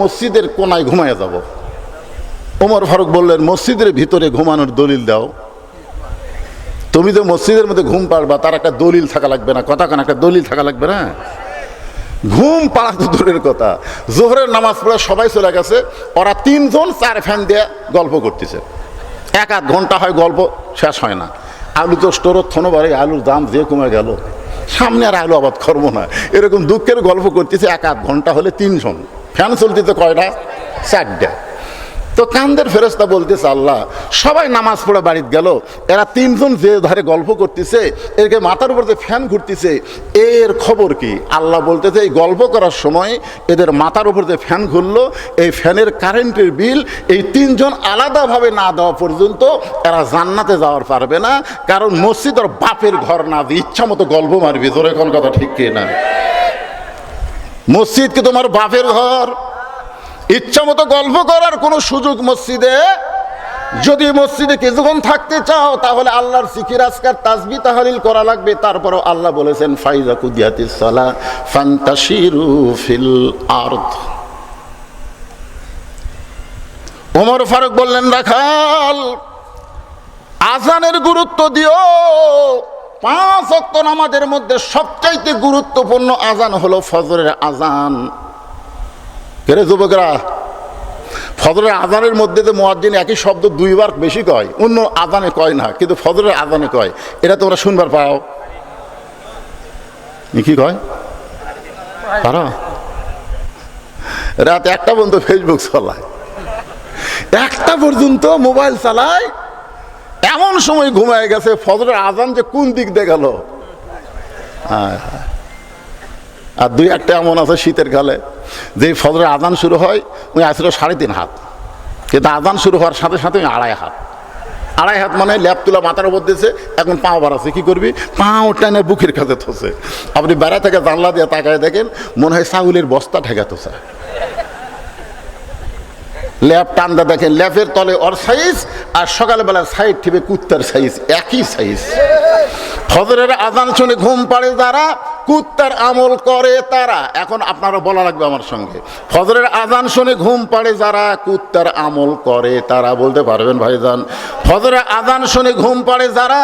মসজিদের কোনায় ঘুমায় যাব। ওমর ফারুক বললেন, মসজিদের ভিতরে ঘুমানোর দলিল দাও। তুমি তো মসজিদের মধ্যে ঘুম পাড়বা, তার একটা দলিল থাকা লাগবে না। কথা কেন, একটা দলিল থাকা লাগবে না? ঘুম পাড়া তো দূরের কথা। জোহরের নামাজ পড়ে সবাই চলে গেছে, ওরা তিনজন চার ফ্যান দিয়ে গল্প করতেছে। এক আধ ঘণ্টা হয় গল্প শেষ হয় না। আলু তো স্টোরত থনো বাড়ি আলুর দাম যে কমে গেল। সামনে আর আলু আবাদ করব না। এরকম দুঃখের গল্প করতেছে, এক আধ ঘণ্টা হলে তিনজন। ফ্যান চলতেছে কয়টা? চারটা। তো কান্দের ফেরস্তা বলতেছে, আল্লাহ, সবাই নামাজ পড়ে বাড়িতে গেল, এরা তিনজন যে ধারে গল্প করতেছে এরকে মাথার উপর যে ফ্যান ঘুরতেছে, এর খবর কি? আল্লাহ বলতেছে, এই গল্প করার সময় এদের মাথার উপর যে ফ্যান ঘুরলো, এই ফ্যানের কারেন্টের বিল এই তিনজন আলাদাভাবে না দেওয়া পর্যন্ত এরা জান্নাতে যাওয়ার পারবে না, কারণ মসজিদ ওর বাপের ঘর না দিয়ে ইচ্ছা মতো গল্প মারবি। তোর এখন কথা ঠিক কে না? মসজিদ কি তোমার বাপের ঘর। ইচ্ছা মতো গল্প করার কোনো সুযোগ মসজিদে যদি মসজিদে কিছুক্ষণ থাকতে চাও, তাহলে আল্লাহর সিকির আজকার তাজবি তাহালিল করা লাগবে। তারপরও আল্লাহ বলেছেন, ফাইজা কুদিয়াতিস সালা, ফান্তাশিরু ফিল আরদ। ওমর ফারুক বললেন, রাখাল, আজানের গুরুত্ব দিও। পাঁচ অক্ত নামাজের মধ্যে সবচাইতে গুরুত্বপূর্ণ আজান হলো ফজরের আজান কেরে যুবকরা? ফজরের আজানের মধ্যে যে মোয়াজ্জিন একই শব্দ দুইবার বেশি কয়। অন্য আজানে কয় না, কিন্তু ফজরের আজানে কয়। এটা তোমরা শুনবার পাও। কি কয়? রাত একটা পর্যন্ত ফেসবুক চালায়। একটা পর্যন্ত মোবাইল চালায়। এমন সময় ঘুমায় গেছে, ফজরের আজান যে কোন দিক দিয়ে গেল। আর দুই একটা এমন আছে শীতের কালে যে ফজরের আজান শুরু হয়, ওই আসছিল সাড়ে তিন হাত। কিন্তু আজান শুরু হওয়ার সাথে সাথে আড়াই হাত। আড়াই হাত মানে ল্যাপ তুলা মাথার উপর দিয়েছে এখন পাও বাড়াচ্ছে কি করবি? পাও টানে বুকের কাছে থসে। আপনি বেড়া থেকে জানলা দিয়ে তাকায় দেখেন, মনে হয় চাউলের বস্তা ঠেকা তোসা ল্যাপ টান্দা দেখেন ল্যাপের তলে ওর সাইজ আর সকালবেলা সাইড টিপে কুত্তার সাইজ, একই সাইজ। ফজরের আজান শুনে ঘুম পাড়ে যারা, কুত্তার আমল করে তারা। এখন আপনারা বলা লাগবে আমার সঙ্গে। ফজরের আজান শুনে ঘুম পাড়ে যারা, কুত্তার আমল করে তারা। বলতে পারবেন ভাইজান? ফজরের আজান শুনে ঘুম পাড়ে যারা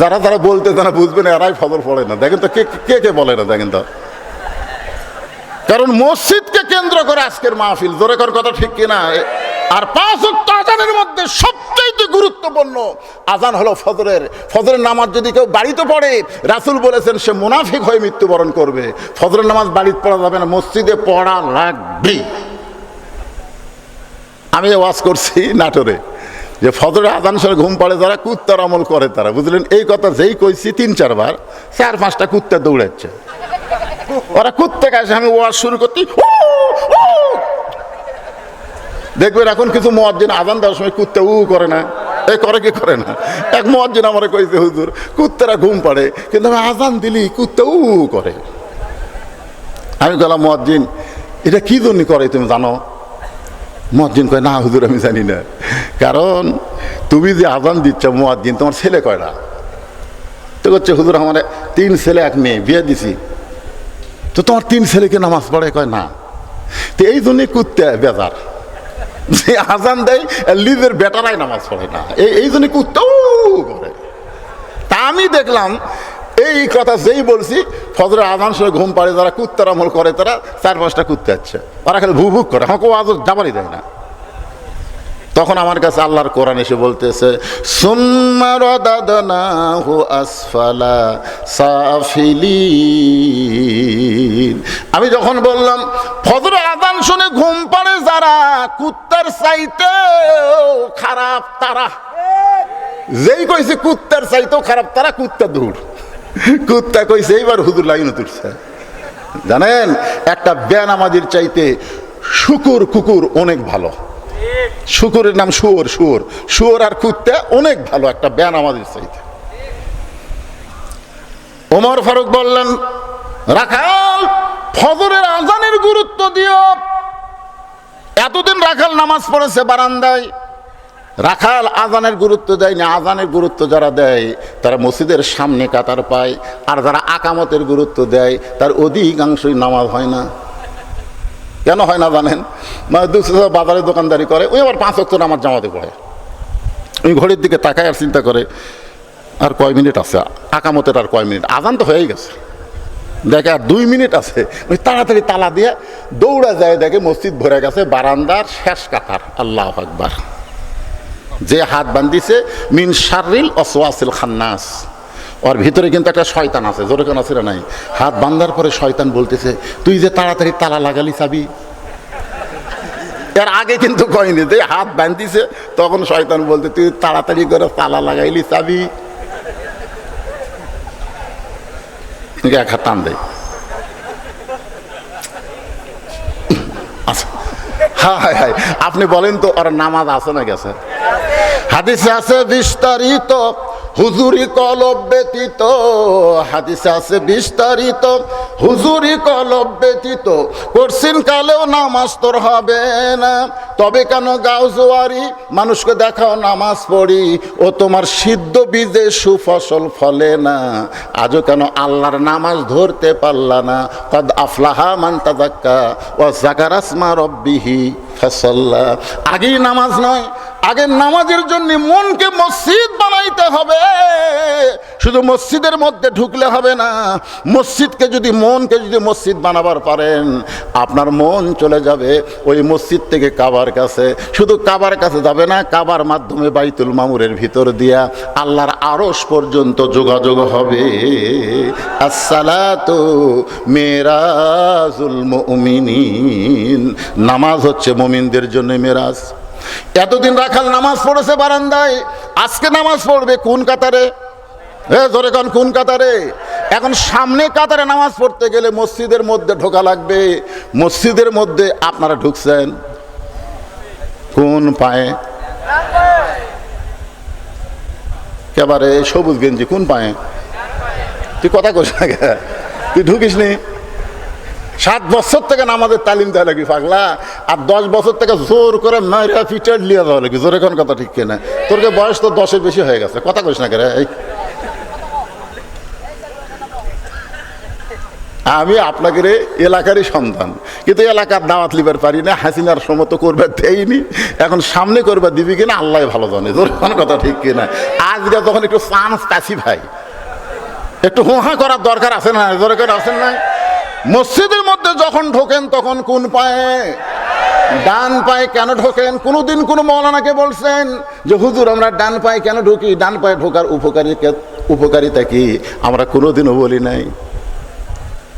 যারা যারা বলতে তারা বুঝবেন এরাই ফজর পড়ে না। দেখেন তো কে কে কে বলে না, দেখেন তো। কারণ মসজিদকে কেন্দ্র করে আজকের মাহফিল। জোরে কর কথা ঠিক কিনা? আর পাঁচ ওয়াক্ত আজানের মধ্যে সবচাইতে গুরুত্বপূর্ণ আজান হলো ফজরের। ফজরের নামাজ যদি কেউ বাড়িতে পড়ে, রাসুল বলেছেন, সে মুনাফিক হয়ে মৃত্যুবরণ করবে। ফজরের নামাজ বাড়িতে পড়া যাবে না, মসজিদে পড়া লাগবে। আমি ওয়াজ করছি নাটোরে, যে ফজরের আজান সরে ঘুম পড়ে যারা কুত্তার আমল করে তারা, বুঝলেন? এই কথা যেই কইছি তিন চারবার, চার পাঁচটা কুত্তা দৌড়াচ্ছে। ওরা কুত্তে কাছে আমি ওয়াজ শুরু করতে। দেখবেন এখন কিছু মোয়াজ্জিন আজান দেওয়ার সময় কুত্তে উ করে না। এ করে কি করে না? এক মোয়াজ্জিন আমার কইছে, হুজুর, কুত্তেরা ঘুম পাড়ে, কিন্তু আমি আজান দিলি, কুত্তে উ করে। আমি গেলাম মোয়াজ্জিন, এটা কি জন্য করে তুমি জানো? মোয়াজ্জিন কয়, না হুজুর, আমি জানি না। কারণ তুমি যে আজান দিচ্ছ মোয়াজ্জিন, তোমার ছেলে কয়টা? তো করছে হুজুর, আমার তিন ছেলে, এক মেয়ে, বিয়ে দিছি। তো তোমার তিন ছেলেকে নামাজ পড়ে, কয় না। তো এই জন্যই কুত্তে বেজার। যে আজান দেয় লিজের বেটারাই নামাজ পড়ে না। এই এই জন্য কুত্তাও করে। তা আমি দেখলাম, এই কথা যেই বলছি, ফজরের আজান সঙ্গে ঘুম পাড়ে যারা কুত্তার আমল করে, তারা চার পাঁচটা কুত্তে যাচ্ছে তারা খালি ভু ভুক করে। আমাকে আজ যাবারই দেয় না। তখন আমার কাছে আল্লাহর কোরআন এসে বলতেছে আসফালা সাফিলিন। আমি যখন বললাম ফজর আদান শুনে ঘুম পাড়ে যারা, কুত্তার চাইতে খারাপ তারা। যেই কইছে কুত্তার চাইতেও খারাপ তারা, কুত্তা দূর। কুত্তা কইছে, এইবার হুদুর লাইন তুলছে। জানেন, একটা ব্যান আমাদের চাইতে শুকুর কুকুর অনেক ভালো। শুকুরের নাম শুয়োর শুয়োর। শুয়োর আর কুত্তা অনেক ভালো, একটা ব্যান আমাদের চাইতে। ওমর ফারুক বললেন, রাখাল, ফজরের আজানের গুরুত্ব দিও। এতদিন রাখাল নামাজ পড়েছে বারান্দায়। রাখাল আজানের গুরুত্ব দেয় না আজানের গুরুত্ব যারা দেয়, তারা মসজিদের সামনে কাতার পায়। আর যারা আকামতের গুরুত্ব দেয়, তার অধিকাংশই নামাজ হয় না। কেন হয় না জানেন? মানে দুশো বাজারে দোকানদারি করে, ওই আবার পাঁচ অক্টর আমার জামাতে পড়ে। ওই ঘড়ির দিকে তাকায় আর চিন্তা করে, আর কয় মিনিট আছে? আকামতের আর কয় মিনিট? আজান তো হয়েই গেছে। দেখে আর দুই মিনিট আছে। ওই তাড়াতাড়ি তালা দিয়ে দৌড়া যায়, দেখে মসজিদ ভরে গেছে, বারান্দার শেষ কাতার। আল্লাহ আকবার। যে হাত বান্ধিছে, মিন শারিল অসওয়াসিল খান্নাস। ওর ভিতরে কিন্তু একটা শয়তান আছে, জোরে কেন আছে নাই? হাত বান্ধার পরে শয়তান বলতেছে, তুই যে তাড়াতাড়ি তালা লাগালি চাবি? এর আগে কিন্তু কয়নি, যে হাত বান্ধিছে, তখন শয়তান বলতে, তুই তাড়াতাড়ি করে তালা লাগাইলি চাবি? এক হাত টান দেয় আচ্ছা। হায় হায়, আপনি বলেন তো, ওর নামাজ আছে না গেছে? হাদিসে আছে, বিস্তারিত হুজুরি কলব ব্যতীত, হাদিসে আছে বিস্তারিত, হুজুরি কলব ব্যতীত করছিন কালেও নামাজ তোর হবে না। তবে কেন গাও জোয়ারি মানুষকে দেখাও নামাজ পড়ি, ও তোমার সিদ্ধ বীজে সুফসল ফলে না। আজও কেন আল্লাহর নামাজ ধরতে পারলা না? কদ আফলাহা মান তাজাক্কা ও জাকারাসমা রব্বিহি ফসল্লা। আগেই নামাজ নয় আগে নামাজের জন্য মনকে মসজিদ বানাইতে হবে। শুধু মসজিদের মধ্যে ঢুকলে হবে না, মসজিদকে যদি মনকে যদি মসজিদ বানাবার পারেন, আপনার মন চলে যাবে ওই মসজিদ থেকে কাবার কাছে। শুধু কাবার কাছে যাবে না, কাবার মাধ্যমে বাইতুল মামুরের ভিতর দিয়া আল্লাহর আরস পর্যন্ত যোগাযোগ হবে। আসসালাতু মেরাজুল মুমিনিন। নামাজ হচ্ছে মুমিনদের জন্য মেরাজ। এতদিন রাখাল নামাজ পড়েছে বারান্দায়, আজকে নামাজ পড়বে কোন কাতারে? হে ধরে কন, কোন কাতারে? এখন সামনে কাতারে নামাজ পড়তে গেলে মসজিদের মধ্যে ঢোকা লাগবে। মসজিদের মধ্যে আপনারা ঢুকছেন। কোন পায়ে? একেবারে সবুজ গেঞ্জি কোন পায়ে? তুই কথা কইস না তুই ঢুকিস নি সাত বছর থেকে নামাজের তালিম দেওয়া লাগি, পাগলা। আর দশ বছর থেকে জোর করে মাইরা ফিটার লিয়ে দেওয়া লাগি, জোরে কোন কথা ঠিক কিনা? তোর বয়স তো দশের বেশি হয়ে গেছে, কথা কইস না কেরে, এই। আমি রে এলাকারই সন্তান, কিন্তু এলাকার দাওয়াত লিবার পারি না, হাসিনার সমত করবে দেয়নি এখন সামনে করবে দিবি কিনা, আল্লাহ ভালো জানে তোর কোনো কথা ঠিক কিনা। আজকে তখন একটু চান্স কাছি ভাই, একটু হোহা করার দরকার আছে না দরকার আছেন না মসজিদের মধ্যে যখন ঢোকেন, তখন কোন পায়ে? ডান পায়ে কেন ঢোকেন? কোনোদিন কোনো মৌলানাকে বলছেন যে, হুজুর, আমরা ডান পায়ে কেন ঢুকি? ডান পায়ে ঢোকার উপকারী উপকারিতা কি? আমরা কোনোদিনও বলি নাই।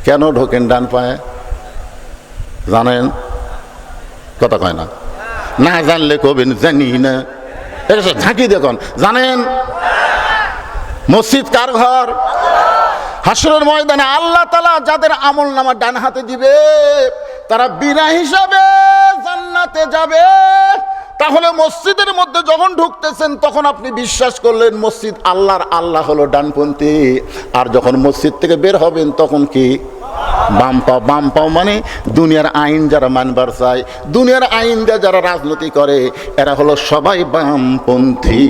কেন ঢোকেন ডান পায়ে? জানেন? কথা কয় না। না জানলে কবেন জানি না। এটা সব ঝাঁকি দেখুন জানেন? মসজিদ কার ঘর? হাসরের ময়দানে আল্লাহ তালা যাদের আমল নামা ডান হাতে দিবে তারা বিনা হিসাবে জান্নাতে যাবে। তাহলে মসজিদের মধ্যে যখন ঢুকতেছেন তখন আপনি বিশ্বাস করলেন মসজিদ আল্লাহর আল্লাহ হলো ডানপন্থী। আর যখন মসজিদ থেকে বের হবেন তখন কি? বাম পাও বাম পাও মানে দুনিয়ার আইন যারা মানবার চায় দুনিয়ার আইন দিয়ে যারা রাজনীতি করে এরা হলো সবাই বামপন্থী।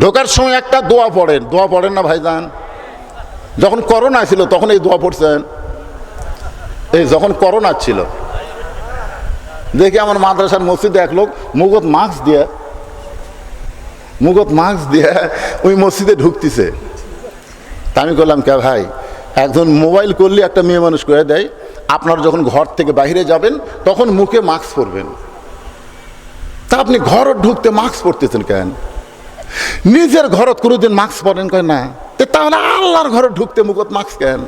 ঢোকার সময় একটা দোয়া পড়েন। দোয়া পড়েন না ভাইজান? যখন করোনা ছিল, তখন এই দোয়া পড়ছেন? এই যখন করোনা ছিল। দেখি আমার মাদ্রাসার মসজিদে এক লোক মুগত মাস্ক দিয়ে, মুগত মাস্ক দিয়ে ওই মসজিদে ঢুকতেছে। তা আমি করলাম কে ভাই, একজন মোবাইল করলে একটা মেয়ে মানুষ করে দেয়, আপনার যখন ঘর থেকে বাইরে যাবেন, তখন মুখে মাস্ক পরবেন। তা আপনি ঘর ঢুকতে মাস্ক পরতেছেন কেন? নিজের ঘরত কোনোদিন মাস্ক পরেন কয় না? তাহলে আল্লাহর ঘরে ঢুকতে মুখত মাস্ক কেন?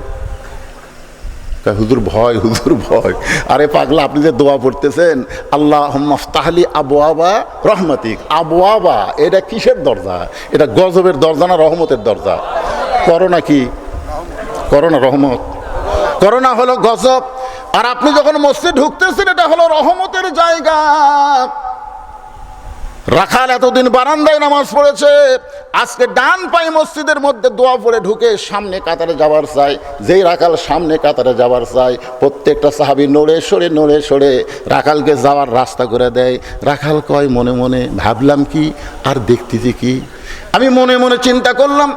হুজুর ভয় হুজুর ভয়। আরে পাগলা, আপনি যে দোয়া পড়তেছেন আল্লাহ মফতাহলি আবু আবা রহমতিক। আবু আবা এটা কিসের দরজা? এটা গজবের দরজা না রহমতের দরজা? করোনা কি? করোনা রহমত। করোনা হলো গজব। আর আপনি যখন মসজিদ ঢুকতেছেন, এটা হলো রহমতের জায়গা। রাখাল এতদিন বারান্দায় নামাজ পড়েছে। আজকে ডান পাই মসজিদের মধ্যে দোয়া পড়ে ঢুকে সামনে কাতারে যাওয়ার চাই। যেই রাখাল সামনে কাতারে যাওয়ার চাই, প্রত্যেকটা সাহাবি নড়ে সরে নড়ে সরে রাখালকে যাওয়ার রাস্তা করে দেয়। রাখাল কয়, মনে মনে ভাবলাম কি আর দেখতেছি কি? আমি মনে মনে চিন্তা করলাম,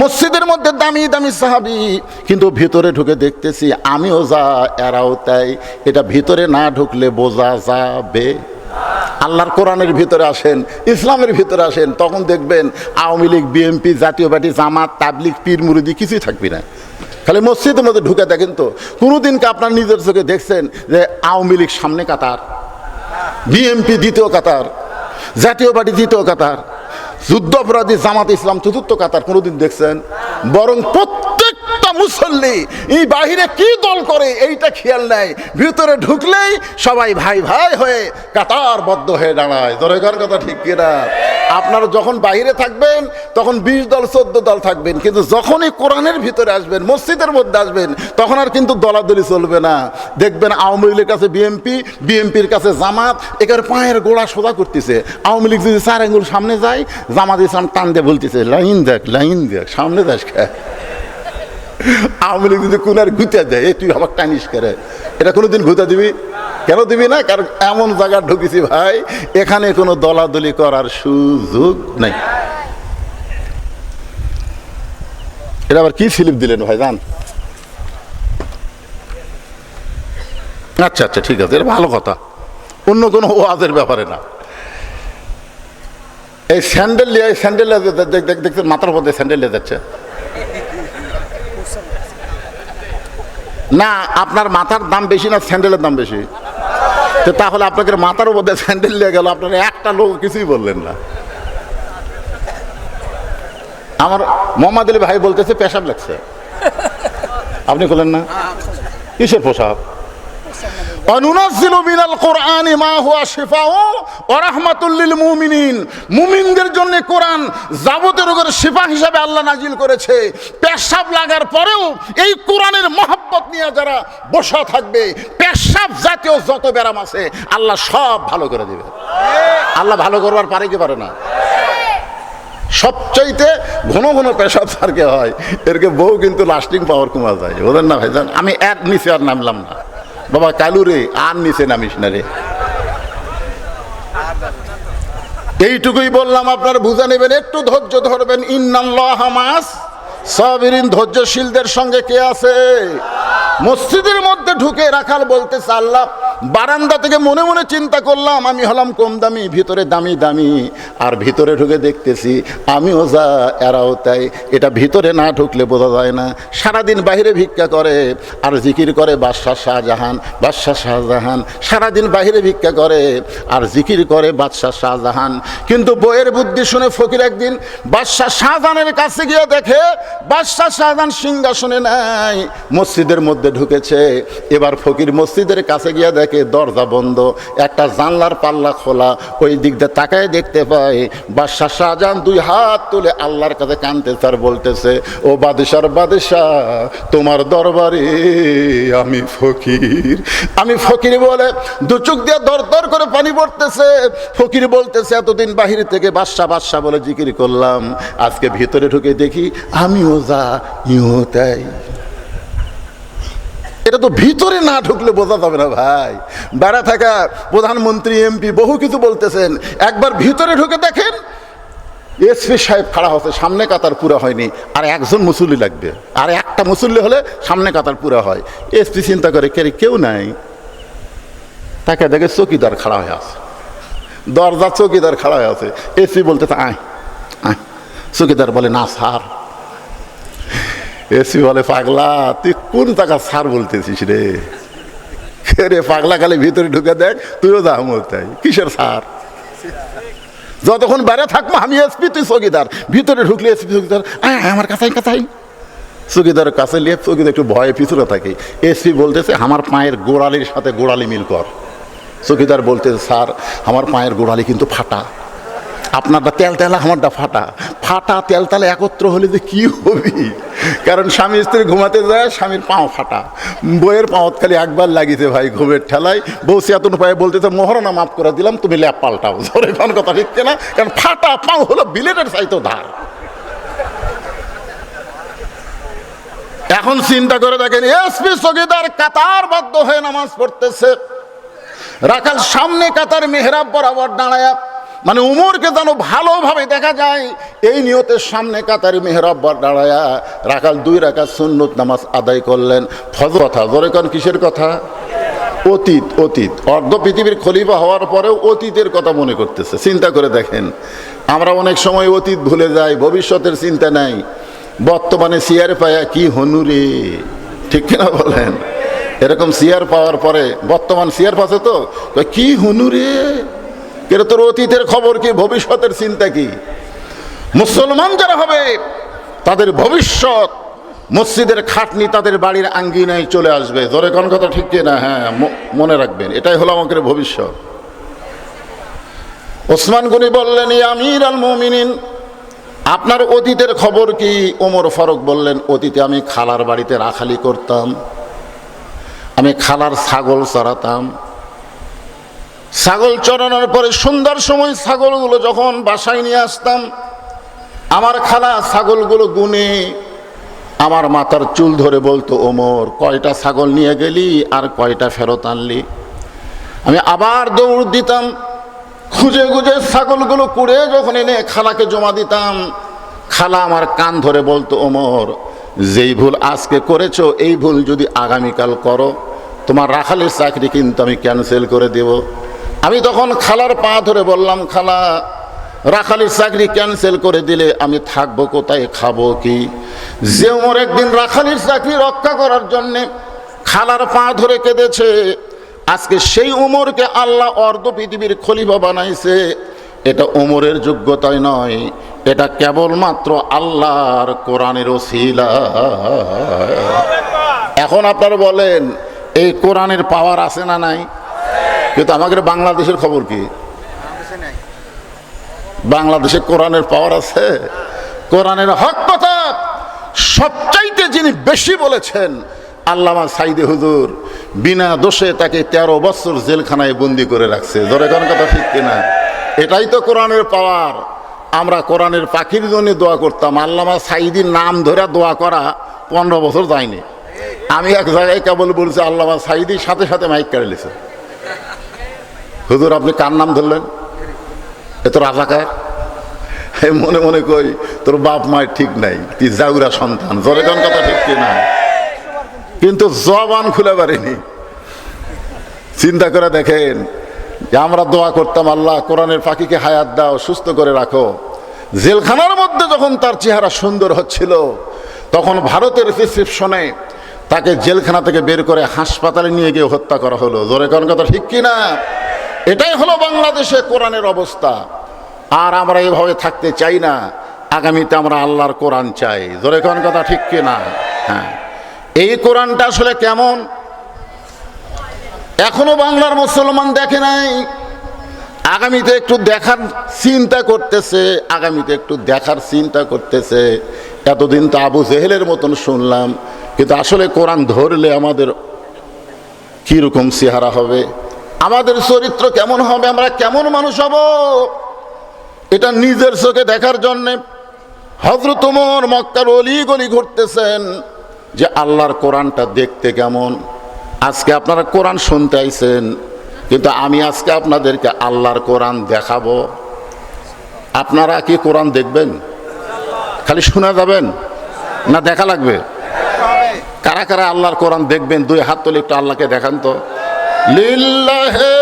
মসজিদের মধ্যে দামি দামি সাহাবি, কিন্তু ভিতরে ঢুকে দেখতেছি আমিও যা, এরাও তাই। এটা ভিতরে না ঢুকলে বোঝা যাবে। আল্লাহর কোরআনের ভিতরে আসেন, ইসলামের ভিতরে আসেন, তখন দেখবেন আওয়ামী লীগ, বিএনপি, জাতীয় পার্টি, জামাত তাবলিক পীর, মুরিদি কিছুই থাকবি না। খালি মসজিদের মধ্যে ঢুকে দেখেন তো, কোনোদিন কি আপনার নিজের চোখে দেখছেন যে আওয়ামী লীগ সামনে কাতার, বিএনপি দ্বিতীয় কাতার, জাতীয় পার্টি দ্বিতীয় কাতার যুদ্ধ অপরাধী জামাত ইসলাম চতুর্থ কাতার কোনোদিন দেখছেন? বরং প্রত্যেকটা মুসল্লি? এই বাহিরে কি দল করে? এইটা খেয়াল নেয় ভিতরে ঢুকলেই সবাই ভাই ভাই হয়ে কাতারবদ্ধ হয়ে দাঁড়ায়। দরকার কথা ঠিক কিনা? আপনারা যখন বাহিরে থাকবেন, তখন বিশ দল, চোদ্দ দল থাকবেন। কিন্তু যখনই কোরআনের ভিতরে আসবেন, মসজিদের মধ্যে আসবেন, তখন আর কিন্তু দলাদলি চলবে না। দেখবেন আওয়ামী লীগের কাছে বিএমপি বিএমপির কাছে জামাত এখানে পায়ের গোড়া সোজা করতেছে। আওয়ামী লীগ যদি চার আঙ্গুল সামনে যায়, জামাত ইসলাম টান দিয়ে বলতেছে, লাইন দেখ লাইন দেখ, সামনে খায় আওয়ামী লীগ যদি কোনার ঘুতে দেয় এ তুই আমার টানিস করে এটা কোনোদিন ঘুতে দিবি? কেন দিবি না? কারণ এমন জায়গা ঢুকেছি ভাই, এখানে কোনো দলাদলি করার সুযোগ নাই। এটা আবার কি স্লিপ দিলেন ভাই, জান? আচ্ছা আচ্ছা ঠিক আছে, এটা ভালো কথা। অন্য কোনো ওয়াজের ব্যাপারে না। এই স্যান্ডেল নিয়ে স্যান্ডেল দেখছেন মাথার মধ্যে স্যান্ডেল নিয়ে যাচ্ছে। না, আপনার মাথার দাম বেশি না, স্যান্ডেলের দাম বেশি। তো তাহলে আপনাকে মাথার মধ্যে স্যান্ডেল নিয়ে গেল, আপনার একটা লোক কিছুই বললেন না। আমার মোহাম্মদ আলী ভাই বলতেছে, পেশাব লাগছে আপনি বললেন না? কিসের পোশাক কোরআনি মা হুয়া মুমিনিন। মুমিনদের শিফা হিসাবে আল্লাহ নাজিল করেছে। পেশাব লাগার পরেও এই নিয়ে যারা বসা থাকবে, পেশাব জাতীয় যত আল্লাহ সব ভালো করে দিবে। আল্লাহ ভালো করবার পারে কি পারে না? সবচাইতে ঘন ঘন পেশাব সারকে হয়। এরকে বউ কিন্তু লাস্টিং পাওয়ার কমা যায়। বোঝেন না ভাইজান? আমি এক নিচে আর নামলাম না। বাবা কালু রে, আর নিচে নামিস না রে। এইটুকুই বললাম, আপনার বুঝে নেবেন, একটু ধৈর্য ধরবেন। ইন্নাল্লাহ ধৈর্যশীলদের সঙ্গে কে আছে? মসজিদের মধ্যে ঢুকে রাখাল বলতেছে, আল্লাহ বারান্দা থেকে মনে মনে চিন্তা করলাম, আমি হলাম কম দামি, ভিতরে দামি দামি। আর ভিতরে ঢুকে দেখতেছি, আমিও যা, এরাও তাই। এটা ভিতরে না ঢুকলে বোঝা যায় না। সারাদিন বাইরে ভিক্ষা করে, আর জিকির করে, বাদশাহ শাহজাহান বাদশাহ শাহজাহান। সারাদিন বাইরে ভিক্ষা করে, আর জিকির করে, বাদশাহ শাহজাহান। কিন্তু বইয়ের বুদ্ধি শুনে ফকির একদিন বাদশাহ শাহজাহানের কাছে গিয়ে দেখে, বাদশাহ শাহজাহান সিংহাসনে নাই, মসজিদের মধ্যে ঢুকেছে। এবার ফকির মসজিদের কাছে গিয়ে দেখে দরজা বন্ধ, একটা জানলার পাল্লা খোলা, ওই দিক দিয়ে তাকায় দেখতে পায় বাদশাহ শাহজাহান দুই হাত তুলে আল্লাহর কাছে কানতে স্যার বলতেছে, ও বাদশার বাদশাহ, তোমার দরবারে আমি ফকির। আমি ফকির বলে দু চোখ দিয়ে দর দর করে পানি পড়তেছে। ফকির বলতেছে, এতদিন বাহির থেকে বাদশা বাদশা বলে জিকির করলাম, আজকে ভিতরে ঢুকে দেখি আমিও যা, ইও তাই। এটা তো ভিতরে না ঢুকলে বোঝা যাবে না ভাই। বেড়া থাকা প্রধানমন্ত্রী, এমপি বহু কিছু বলতেছেন। একবার ভিতরে ঢুকে দেখেন, এসপি সাহেব খাড়া হচ্ছে, সামনে কাতার পুরা হয়নি। আর একজন মুসল্লি লাগবে। আর একটা মুসল্লি হলে সামনে কাতার পুরা হয়। এসপি চিন্তা করে, কে কেউ নাই? তাকে দেখে চকিদার খাড়া হয়ে আছে। দরজা চকিদার খাড়া হয়ে আছে। এসপি বলতে আয় আয়। চকিদার বলে, না, স্যার। এসি বলে, পাগলা, তুই কোন টাকা সার বলতেছিস রে? রে, পাগলা, খালি ভিতরে ঢুকে দেখ, তুইও যা তাই কিসের সার যতক্ষণ বাইরে থাকব, আমি এসপি, তুই চকিদার। ভিতরে ঢুকলে এসপি, চকিদার। আমার কাছাই কাছাই। চকিদারের কাছে লিয়ে চকিদার একটু ভয়ে পিছনে থাকে। এসপি বলতেছে, আমার পায়ের গোড়ালির সাথে গোড়ালি মিল কর। চকিদার বলতেছে, স্যার, আমার পায়ের গোড়ালি কিন্তু ফাটা। আপনারটা তেলতেলা, আমারটা ফাটা। ফাটা, তেলতালা একত্র হলে যে কী হবি? কারণ স্বামী স্ত্রী ঘুমাতে যায়, স্বামীর পাও ফাটা। বইয়ের পাওত খালি একবার লাগিছে ভাই ঘুমের ঠেলায়। বউ চেতন পায়ে বলতেছে মহারণা মাফ করে দিলাম, তুমি ল্যাপ পাল্টাও। ধরে কোন কথা ঠিক না কারণ ফাটা পাও হলো বিলেটের চাইতো ধার এখন চিন্তা করে দেখেন এসপি সগিদার কাতার বাধ্য হয়ে নামাজ পড়তেছে। রাখাল সামনে কাতার মেহরাব বরাবর দাঁড়ায় মানে উমরকে যেন ভালোভাবে দেখা যায়, এই নিয়তের সামনে কাতারি মেহরাব বর দাঁড়ায়া রাখাল দুই রাখা সুন্নত নামাজ আদায় করলেন। ফজ কথা, জোরে কন কিসের কথা? অতীত অতীত। অর্ধ পৃথিবীর খলিফা হওয়ার পরেও অতীতের কথা মনে করতেছে। চিন্তা করে দেখেন, আমরা অনেক সময় অতীত ভুলে যাই, ভবিষ্যতের চিন্তা নাই। বর্তমানে সিয়ার পায়া কি হনুরে ঠিক কিনা বলেন? এরকম সিয়ার পাওয়ার পরে, বর্তমান সিয়ার পাশে তো? কি হনুরে কেন তোর অতীতের খবর কি? ভবিষ্যতের চিন্তা কি? মুসলমান যারা হবে, তাদের ভবিষ্যৎ মসজিদের খাটনি তাদের বাড়ির আঙ্গিনায় চলে আসবে। ধরে কোন কথা ঠিক না? হ্যাঁ মনে রাখবেন, এটাই হলো আমাদের ভবিষ্যৎ। ওসমান গনি বললেন আমির আল মমিনিন, আপনার অতীতের খবর কি? ওমর ফারুক বললেন, অতীতে আমি খালার বাড়িতে রাখালি করতাম। আমি খালার ছাগল চড়াতাম। ছাগল চড়ানোর পরে সুন্দর সময় ছাগলগুলো যখন বাসায় নিয়ে আসতাম, আমার খালা ছাগলগুলো গুনে আমার মাথার চুল ধরে বলতো ওমর কয়টা ছাগল নিয়ে গেলি আর কয়টা ফেরত আনলি? আমি আবার দৌড় দিতাম, খুঁজে খুঁজে ছাগলগুলো কুড়ে যখন এনে খালাকে জমা দিতাম, খালা আমার কান ধরে বলতো ওমর যেই ভুল আজকে করেছ, এই ভুল যদি আগামীকাল করো, তোমার রাখালের চাকরি কিন্তু আমি ক্যান্সেল করে দেব। আমি তখন খালার পা ধরে বললাম, খালা, রাখালের চাকরি ক্যান্সেল করে দিলে আমি থাকব কোথায়, খাব কি? যে ওমর একদিন রাখালির চাকরি রক্ষা করার জন্যে খালার পা ধরে কেঁদেছে। আজকে সেই উমরকে আল্লাহ অর্ধ পৃথিবীর খলিফা বানাইছে। এটা উমরের যোগ্যতায় নয়, এটা কেবলমাত্র আল্লাহর কোরআনের ওসিলা। এখন আপনারা বলেন, এই কোরআনের পাওয়ার আছে না নাই? কিন্তু আমাদের বাংলাদেশের খবর কি? বাংলাদেশে কোরআনের পাওয়ার আছে। কোরআনের হক কথা সবচাইতে যিনি বেশি বলেছেন আল্লামা সাইদে হুজুর, বিনা দোষে তাকে তেরো বছর জেলখানায় বন্দি করে রাখছে। ধরে কোন কথা ঠিক কিনা? এটাই তো কোরআনের পাওয়ার আমরা কোরআনের পাখির জন্য দোয়া করতাম। আল্লামা সাইদির নাম ধরে দোয়া করা পনেরো বছর যায়নি। আমি এক জায়গায় কেবল বলছি, আল্লামা সাইদির সাথে সাথে মাইক কেড়ে লিছে হুজুর, আপনি কার নাম ধরলেন? এ তো রাজাকার হে মনে মনে কই, তোর বাপ মায়ের ঠিক নাই তুই জাউরা সন্তান, জোরে কোন কথা ঠিক না কিন্তু জবান খুলে পারিনি। চিন্তা করে দেখেন, যে আমরা দোয়া করতাম, আল্লাহ কোরআনের পাখিকে হায়াত দাও, সুস্থ করে রাখো। জেলখানার মধ্যে যখন তার চেহারা সুন্দর হচ্ছিল, তখন ভারতের প্রেসক্রিপশনে তাকে জেলখানা থেকে বের করে হাসপাতালে নিয়ে গিয়ে হত্যা করা হলো। জোরে কোন কথা ঠিক কি না এটাই হলো বাংলাদেশে কোরআনের অবস্থা। আর আমরা এভাবে থাকতে চাই না। আগামীতে আমরা আল্লাহর কোরআন চাই। জোরে কোন কথা ঠিক কি না? হ্যাঁ। এই কোরআনটা আসলে কেমন? এখনও বাংলার মুসলমান দেখে নাই। আগামীতে একটু দেখার চিন্তা করতেছে। আগামীতে একটু দেখার চিন্তা করতেছে। এতদিন তো আবু জেহেলের মতন শুনলাম। কিন্তু আসলে কোরআন ধরলে আমাদের কীরকম চেহারা হবে? আমাদের চরিত্র কেমন হবে, আমরা কেমন মানুষ হব? এটা নিজের চোখে দেখার জন্যে হজরত উমর মক্কার অলি গলি ঘুরতেছেন যে আল্লাহর কোরআনটা দেখতে কেমন। আজকে আপনারা কোরআন শুনতে আইছেন, কিন্তু আমি আজকে আপনাদেরকে আল্লাহর কোরআন দেখাবো। আপনারা কি কোরআন দেখবেন? খালি শোনা যাবেন? না দেখা লাগবে? কারা কারা আল্লাহর কোরআন দেখবেন? দুই হাত তুলে একটু আল্লাহকে দেখান তো। লিল্লাহে।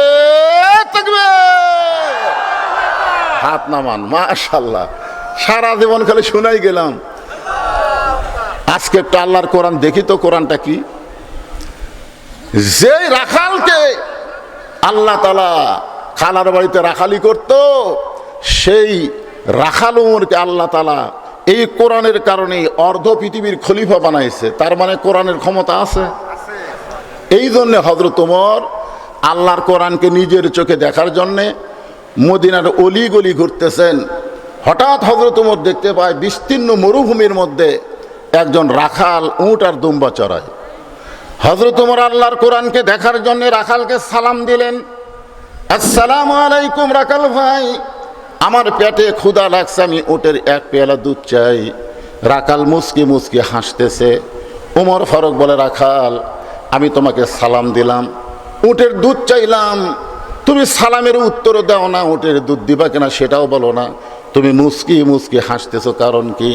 হাত নামান মাশাল্লাহ সারা জীবন খালি শোনাই গেলাম। আজকে একটু আল্লাহর কোরআন দেখি তো, কোরআনটা কি? যে রাখালকে আল্লাহ তালা খালার বাড়িতে রাখালি করত, সেই রাখাল উমরকে আল্লাহ তালা এই কোরআনের কারণে অর্ধ পৃথিবীর খলিফা বানাইছে। তার মানে কোরআনের ক্ষমতা আছে। এই জন্যে হজরত উমর আল্লাহর কোরআনকে নিজের চোখে দেখার জন্যে মদিনার অলি গলি ঘুরতেছেন। হঠাৎ হজরত উমর দেখতে পায় বিস্তীর্ণ মরুভূমির মধ্যে একজন রাখাল উঁট আর দুম্বা চড়ায়। হজরত উমর আল্লাহর কোরআনকে দেখার জন্য রাখালকে সালাম দিলেন, আসসালামু আলাইকুম রাখাল ভাই, আমার পেটে ক্ষুধা লাগছে, আমি ওটের এক পেয়ালা দুধ চাই। রাখাল মুসকি মুসকি হাসতেছে। উমর ফারুক বলে, রাখাল আমি তোমাকে সালাম দিলাম, উটের দুধ চাইলাম। তুমি সালামের উত্তর দাও না, উটের দুধ দিবা কিনা সেটাও বলো না। তুমি মুসকি মুসকি হাসতেছো, কারণ কি?